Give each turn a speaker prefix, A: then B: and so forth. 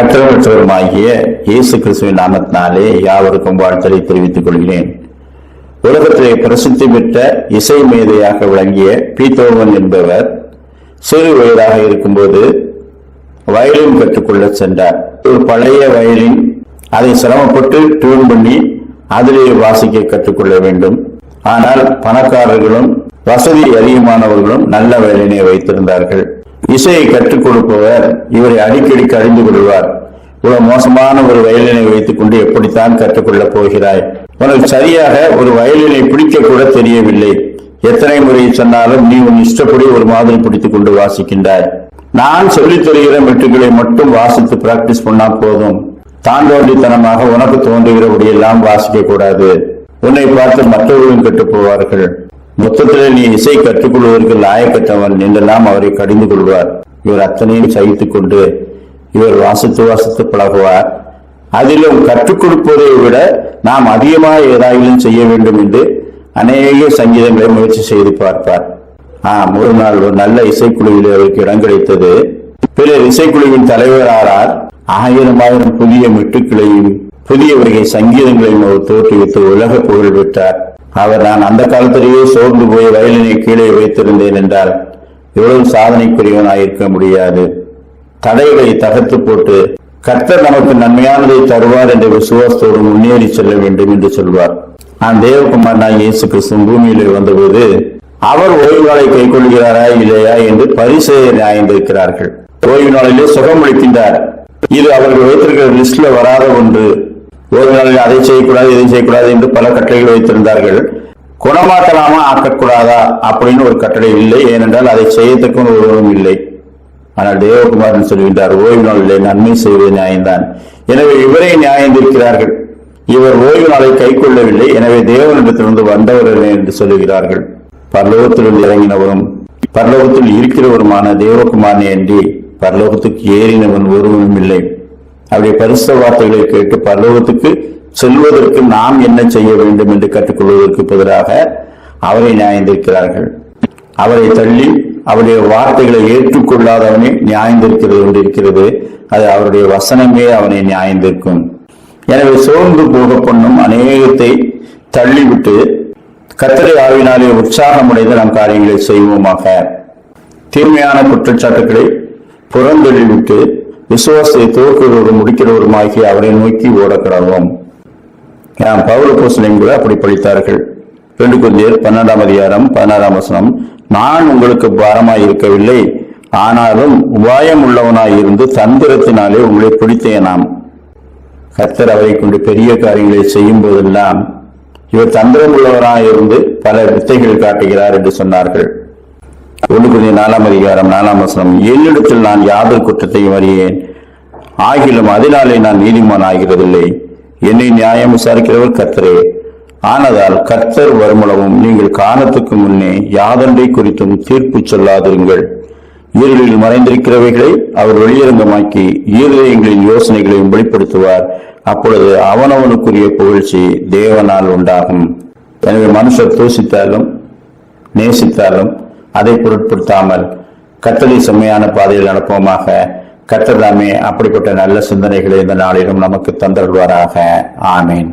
A: கற்றவற்றவருமாகிய இயேசு கிறிஸ்துவின் நாமத்தினாலே யாவருக்கும் வாழ்த்தலை தெரிவித்துக் கொள்கிறேன். உலகத்திலே பிரசித்தி பெற்ற இசை மேதையாக விளங்கிய பீத்தோவன் என்பவர் சிறு வயதாக இருக்கும்போது வயலின் கற்றுக்கொள்ள சென்றார். ஒரு பழைய வயலின் அதை சிரமப்பட்டு டியூன் பண்ணி அதிலே வாசிக்க கற்றுக்கொள்ள வேண்டும். ஆனால் பணக்காரர்களும் வசதி அதிகமானவர்களும் நல்ல வயலினை வைத்திருந்தார்கள். இசையை கற்றுக் கொடுப்பவர் இவரை அடிக்கடி கழிந்து கொள்வார். இவ்வளவு மோசமான ஒரு வயலினை வைத்துக் கொண்டு எப்படித்தான் கற்றுக்கொள்ளப் போகிறாய்? உனக்கு சரியாக ஒரு வயலினை பிடிக்க கூட தெரியவில்லை. எத்தனை முறை சொன்னாலும் நீ உன் இஷ்டப்படி ஒரு மாதிரி பிடித்துக் கொண்டு வாசிக்கின்றாய். நான் சொல்லித் தருகிற மெட்டுகளை மட்டும் வாசித்து பிராக்டிஸ் பண்ணா போதும். தாண்டோண்டித்தனமாக உனக்கு தோன்றுகிறபடியெல்லாம் வாசிக்க கூடாது. உன்னை பார்த்து மற்றவர்களும் கெட்டுப் போவார்கள். மொத்தத்தில் நீ இசை கற்றுக்கொள்வதற்கு லாயக்கற்றவன் என்றெல்லாம் அவரை கடிந்து கொள்வார். இவர் அத்தனையும் சகித்துக் கொண்டு இவர் வாசித்து வாசித்து பழகுவார். அதிலும் கற்றுக் கொடுப்பதை விட நாம் அதிகமாக ஏதாயிலும் செய்ய வேண்டும் என்று அநேக சங்கீதங்களை முயற்சி செய்து பார்ப்பார். ஆம் ஒரு நாள் ஒரு நல்ல இசைக்குழுவில் அவருக்கு இடம் கிடைத்தது. பிறர் இசைக்குழுவின் தலைவரானார். ஆயிரம் ஆயிரம் புதிய மெட்டுக்களையும் புதிய வகை சங்கீதங்களையும் அவர் தோற்றுவித்து உலக புகழ் பெற்றார். அவர் நான் அந்த காலத்திலேயே சோர்ந்து போய் வயலினை கீழே வைத்திருந்தேன் என்றால் இவ்வளவு சாதனைக்குரியவனாயிருக்க முடியாது. தடைகளை தகர்த்து போட்டு கர்த்தர் நமக்கு நன்மையானதை தருவார் என்ற விசுவாசத்தோடு முன்னேறி செல்ல வேண்டும் என்று சொல்வார். நான் தேவகுமார் நான் இயேசு கிறிஸ்து பூமியிலே வந்தபோது அவர் ஓய்வு நாளை கை கொள்கிறாரா இல்லையா என்று பரிசெயர் நியாயந்திருக்கிறார்கள் ஓய்வு நாளிலே சுகமளிக்கின்றார் இது அவர்கள் வைத்திருக்கிற லிஸ்ட்ல வராத ஒன்று. ஓய்வு நாளில் அதை செய்யக்கூடாது இதை செய்யக்கூடாது என்று பல கட்டளைகள் வைத்திருந்தார்கள். குணமாக்கலாமா ஆக்கக்கூடாதா அப்படின்னு ஒரு கட்டளை இல்லை. ஏனென்றால் அதை செய்யத்தக்க ஒருவரும் இல்லை. ஆனால் தேவகுமாரன் சொல்கின்றார் ஓய்வு நாளிலே நன்மை செய்வது நியாயம்தான். எனவே இவரை நியாயந்திருக்கிறார்கள் இவர் ஓய்வு நாளை கை கொள்ளவில்லை. எனவே தேவனிடத்திலிருந்து வந்தவர்கள் என்று சொல்லுகிறார்கள். பரலோகத்திலிருந்து இறங்கினவரும் பரலோகத்தில் இருக்கிறவருமான தேவகுமாரனை அன்றி பரலோகத்துக்கு ஏறினவன் ஒருவனும் இல்லை. அவருடைய பரிசு வார்த்தைகளை கேட்டு பரலோகத்துக்கு செல்வதற்கு நாம் என்ன செய்ய வேண்டும் என்று கற்றுக்கொள்வதற்கு பதிலாக அவரை நியாயந்திருக்கிறார்கள். அவரை தள்ளி அவருடைய வார்த்தைகளை ஏற்றுக்கொள்ளாதவனை நியாயந்திருக்கிறது என்று இருக்கிறது. அது அவருடைய வசனமே அவனை நியாயந்திருக்கும். எனவே சோர்ந்து போக பண்ணும் அநேகத்தை தள்ளிவிட்டு கத்தரை ஆவினாலே உற்சாகமடைந்து நம் காரியங்களை செய்வோமாக. தீர்மையான குற்றச்சாட்டுகளை புறந்தள்ளிவிட்டு விசுவாசத்தை துவக்குவதோடு முடிக்கிறவருமாகி அவரை நோக்கி ஓடக்கிடவோம் நாம் பவுல போசலையும் கூட அப்படி படித்தார்கள். ரெண்டு குந்தியர் பன்னெண்டாம் அதிகாரம் பதினாறாம் வசனம் நான் உங்களுக்கு பாரமாய் இருக்கவில்லை ஆனாலும் உபாயம் உள்ளவனாய் இருந்து தந்திரத்தினாலே உங்களை பிடித்தேனாம் கர்த்தர் அவரை கொண்டு பெரிய காரியங்களை செய்யும் போதெல்லாம் இவர் தந்திரம் உள்ளவராக இருந்து பல வித்தைகள் காட்டுகிறார் என்று சொன்னார்கள். ஒன்று நாலாம் அதிகாரம் நாலாம் வசனம். என்னிடத்தில் நான் யாதொரு குற்றத்தையும் அறியேன். ஆகிலும் அதனாலே நான் நீதிமான் ஆகிறதில்லை. என்னை நியாயம் விசாரிக்கிறவர் கர்த்தரே. ஆனதால் கர்த்தர் வருமளவும் நீங்கள் காலத்துக்கு முன்னே யாதொன்றை குறித்தும் தீர்ப்பு சொல்லாதிருங்கள். ஈரலில் மறைந்திருக்கிறவைகளை அவர் வெளியரங்கமாக்கி ஈரலியங்களின் யோசனைகளையும் வெளிப்படுத்துவார். அப்பொழுது அவனவனுக்குரிய புகழ்ச்சி தேவனால் உண்டாகும். எனவே மனுஷர் தூசித்தாலும் நேசித்தாலும் அதை பொருட்படுத்தாமல் கத்தலை செம்மையான பாதையில் நடப்போமாக. கத்தர் தாமே அப்படிப்பட்ட நல்ல சிந்தனைகளை இந்த நாளிலும் நமக்கு தந்தருள்வாராக. ஆமேன்.